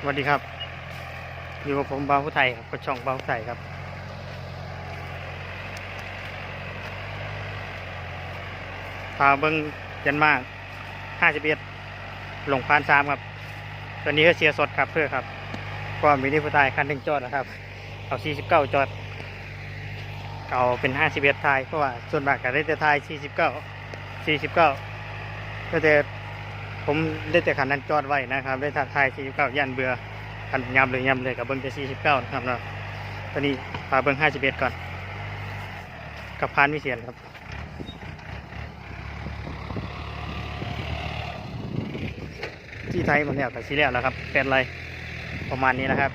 สวัสดีครับ อยู่กับผมบาวผู้ไทยครับกระช่องบาวผู้ไทยครับ พาเบิ้งยันมากห้าสิบเอ็ดหลงพานสามครับ ตัวนี้ก็เชียร์สดครับเพื่อครับก็มีที่ผู้ไทยคันหนึ่งจอดนะครับ เอาสี่สิบเก้าจอด เอาเป็นห้าสิบเอ็ดทายเพราะว่าส่วนมากก็ได้แต่ทายสี่สิบเก้าสี่สิบเก้าก็แต่ ผมได้แต่ขันนั้นจอดไว้นะครับ ได้ทายสี่สิบเก้ายันเบื่อขันยำเลยยำเลยกับเบิ้งแต่สี่สิบเก้านะครับเนาะตอนนี้พาเบิ้งห้าสิบเอ็ดก่อน กับพานวิเชียนครับที่ไทยมันแล้วกับซีเรียสแล้วครับเป็นอะไรประมาณนี้นะครับ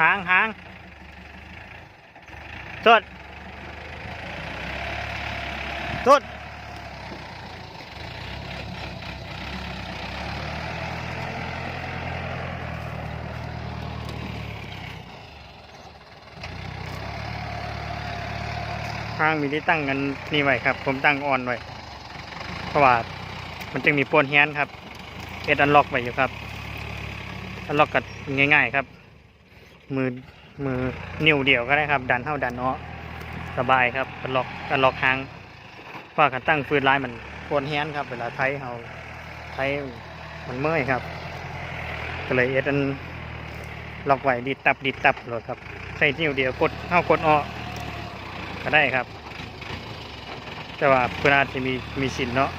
หางหางสดสดหางมีที่ตั้งกันนี่ไว้ครับ ผมตั้งออนไว้เพราะว่ามันจึงมีโปนแฮนครับเอ็ดอันล็อกไว้อยู่ครับอันล็อกกันง่ายๆครับ มือมือนิ้วเดียวก็ได้ครับ ดันเท่าดันเนาะสบายครับกันล็อกกันล็อกหางเพราะกันตั้งฟืนลายมันปวนแฮนครับ เวลาไทยเฮาไทยมันเมื่อยครับ ก็เลยเอ็ดอันล็อกไว้ดีดตับดีดตับเลยครับใส่นิ้วเดียวกดเข้ากดออกก็ได้ครับ แต่ว่าเพื่อนอาจจะมีมีสินเนาะ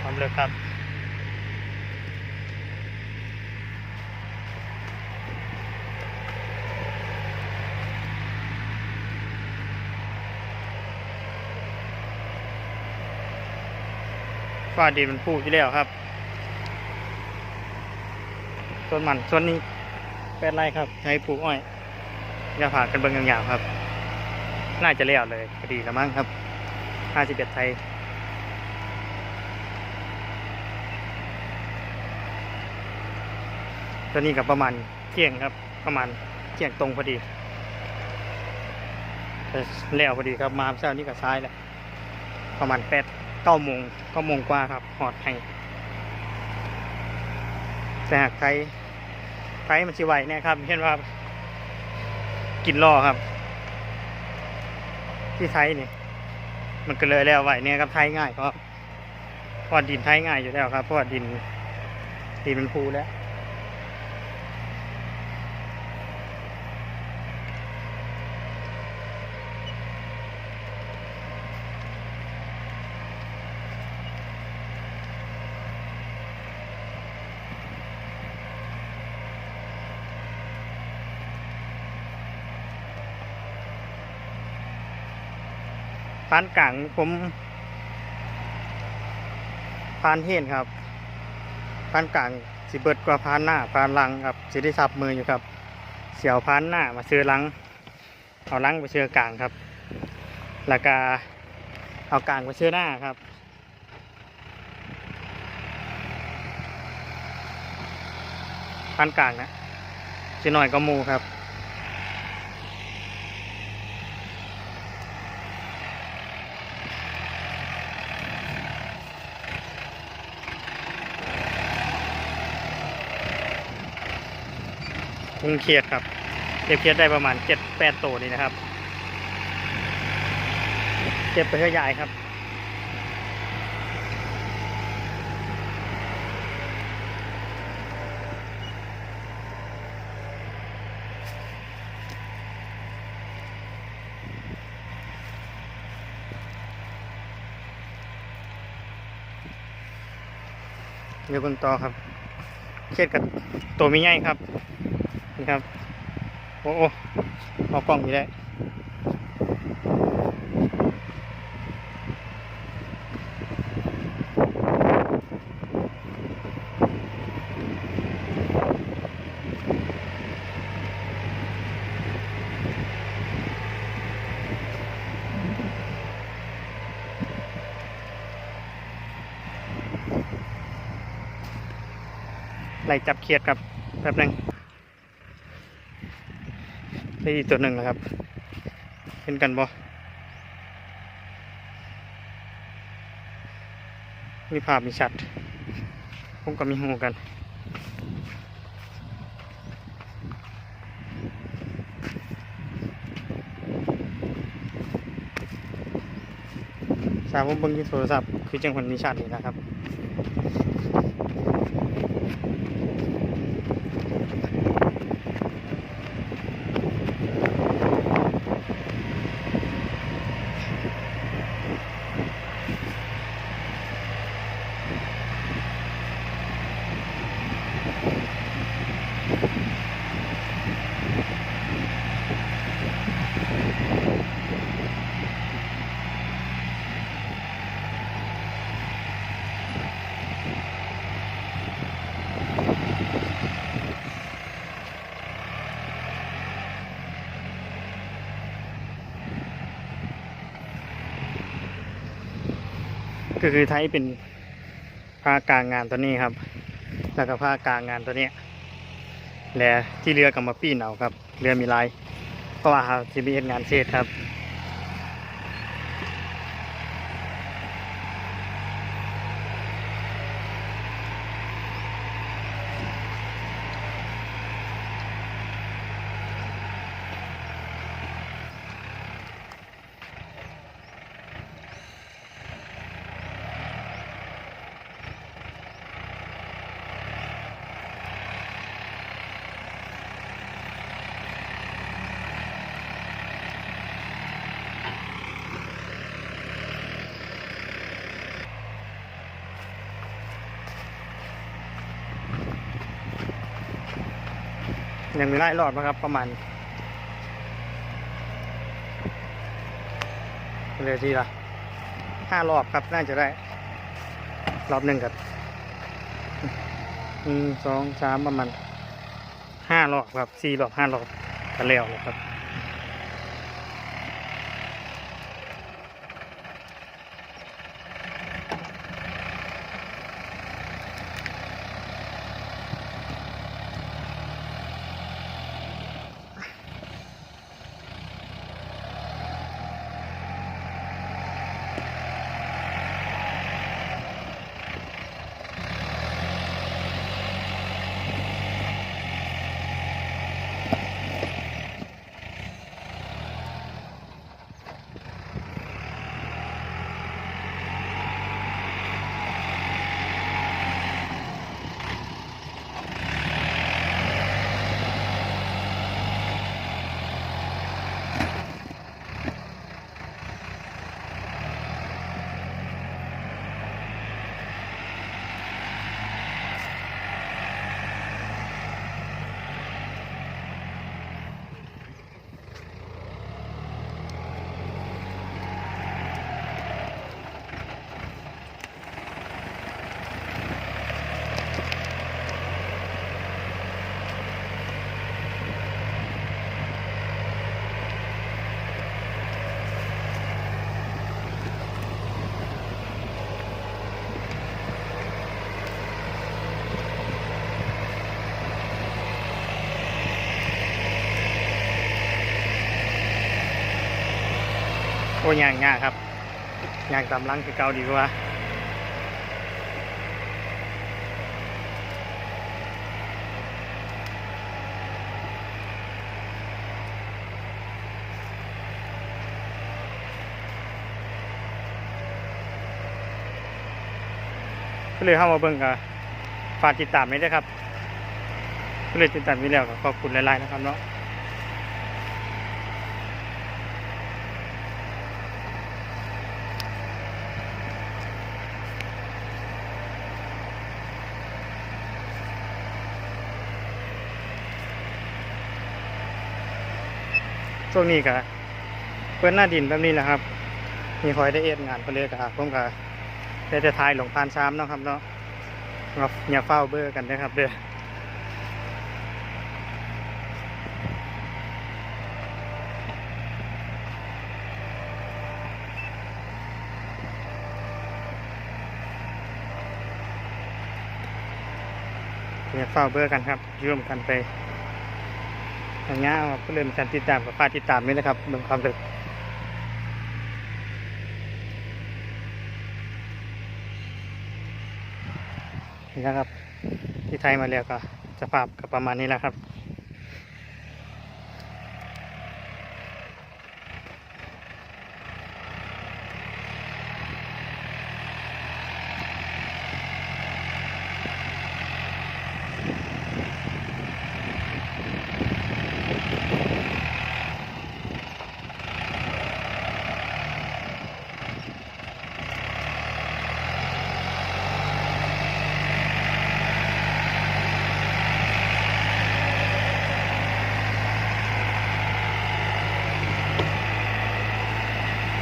ความเร็วครับ ฟ้าดินมันพูอยู่แล้วครับ ส่วนมันส่วนนี้เป็นไรครับ ใช้ปลูกอ้อยอย่าผ่ากันเบิ่งยาวๆครับ น่าจะเลี้ยวเลยพอดีละมั้งครับห้าสิบเอ็ดไทยตัวนี้กับประมาณเที่ยงครับ ประมาณเที่ยงตรงพอดีแล้วพอดีครับมาเช้านี้กับซ้ายแหละประมาณแปด ก้าโมงเก้าโมงกว่าครับ หอดแห้แต่หากใครใครมันชิไหวเนี่ยครับเช่นว่ากินล่อครับ ที่ไทยนี่ มันก็เลยแล้วไหวเนี่ยครับไทยง่ายเพราะพอดินไทยง่ายอยู่แล้วครับเพราะว่าดินดินเป็นภูแล้ว พานกลางผมพานเห็นครับพานกลางสิเบิดกว่าพานหน้าพานลังครับสิได้สับมืออยู่ครับ เสียวพานหน้ามาซื้อลัง เอาลังไปเชื่อกลางครับ แล้วก็เอากลางไปเชื่อหน้าครับพานกลางนะสิหน่อยก็มูครับ งเครียดครับเก็บเครียดได้ประมาณเจ็ดแปดตัวนี่นะครับ เก็บไปเพื่อยายครับเดี๋ยวเบิ่งต่อครับ เครียดกับตัวมีใหญ่ครับ นี่ครับ โอ้โอเอากล้องไปได้ไลจับเขียดครับแบบนึง นี่อีกตัวหนึ่งนะครับ เห็นกันบ่มีภาพมีชัดผมก็มีหูกัน สามผมเบิ่งที่โทรศัพท์คือจังคนมีชัดนี่นะครับ ก็คือไทยเป็นผ้ากลางงานตัวนี้ครับ แล้วก็ผ้ากลางงานตัวนี้และที่เรือกับมาปีนเอาครับ เรือมีลายเพราะว่าเขาจะมีเฮ็ดงานเศษครับ ยังมีไล่รอดนะครับ ประมาณเลยทีละห้ารอบครับน่าจะได้ รอบหนึ่งครับหนึ่งสองสามประมาณห้ารอบครับสี่รอบห้ารอบก็แล้วนะครับ อ้ยางยากครับยางตามหลังคือเก่าดีกว่าก็เลยเข้ามาเบิ่งกับฝากติดตามไว้ด้วยครับก็เลยติดตามไว้แล้วก็ขอบคุณหลายๆนะครับเนาะ ช่วงนี้ก็เปิ้นหน้าดินแบบนี้แหละครับ มีคอยได้เอ็ดงานเพื่นเลยครับผมก็ได้แต่ทายหลงพานซ้ำเนาะครับเนาะครับอย่าเฝ้าเบอร์กันนะครับเด้ออย่าเฝ้าเบื่อกันครับร่วมกันไป อย่างเงี้ยครับก็เลยมีการติดตามกับป้ากติดตามนี่นะครับเรื่องความลึกนี่นะครับ ที่ไทยมาแล้วก็สภาพก็ประมาณนี้แหละครับ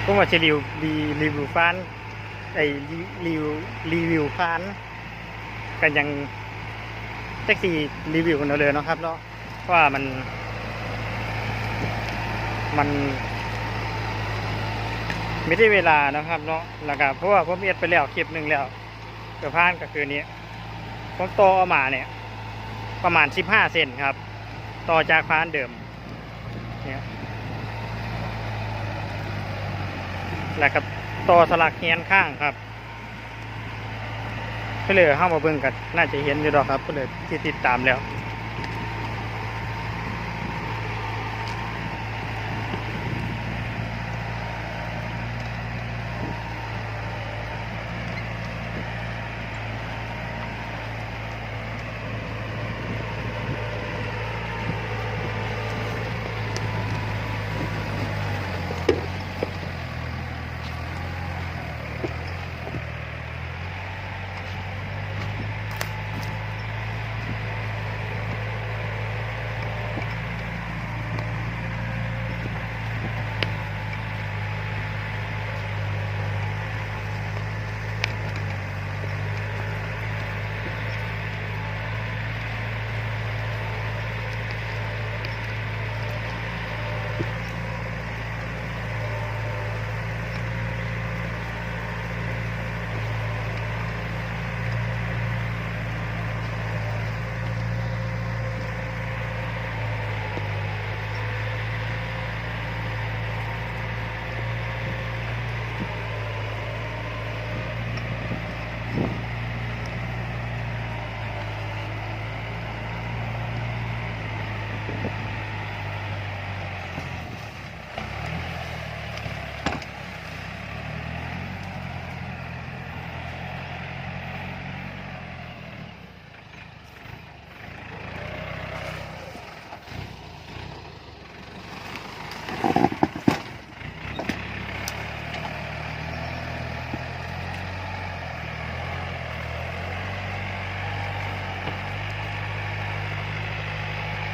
ผมว่าจะรีวิวรีวิวฟานไอรีวิวรีวิวฟานกันยังแท็กซี่รีวิวกันเอาเลยนะครับเนาะเพราะว่ามัน มันไม่ได้เวลานะครับเนาะแล้วก็เพราะว่าผมเอ็ดไปแล้วคลิปหนึ่งแล้วเกือบพานก็คือนี้ผมโตออกมาเนี่ย ประมาณสิบห้าเซนครับ ต่อจากพานเดิมเนี่ย แล้วก็ต่อสลักเฮียนข้างครับเพื่อเลยเข้ามาเบิ่งกัน น่าจะเห็นอยู่ดอกครับเพื่อเลยที่ติดตามแล้ว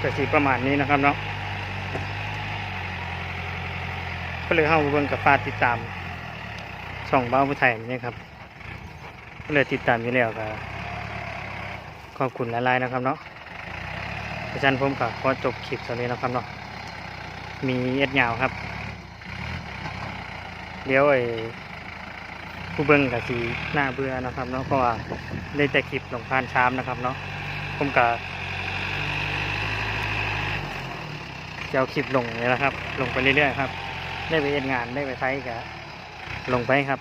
ก็สีประมาณนี้นะครับเนาะก็เลยเข้ามาเบิ่งกับฟาติดตามช่องบ้าผู้ไทยนี่ครับก็เลยติดตามอยู่แล้วก็ขอบคุณหลายๆนะครับเนาะอาจารย์ผมก็ขอจบคลิปตอนนี้นะครับเนาะมีเอ็ดยาวครับ เดี๋ยวไอ้ผู้เบิ่งกับสีหน้าเบื่อนะครับเนาะเพราะว่าได้แต่คลิปลงผ่านชามนะครับเนาะผมก็ จะเอาคลิปลงเลยนะครับ ลงไปเรื่อยๆครับ ได้ไปเอ็นงานได้ไปใช้กับลงไปครับ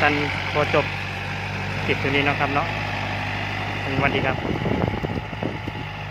สั้นพอจบคลิปตัวนี้นะครับเนาะสวัสดีครับ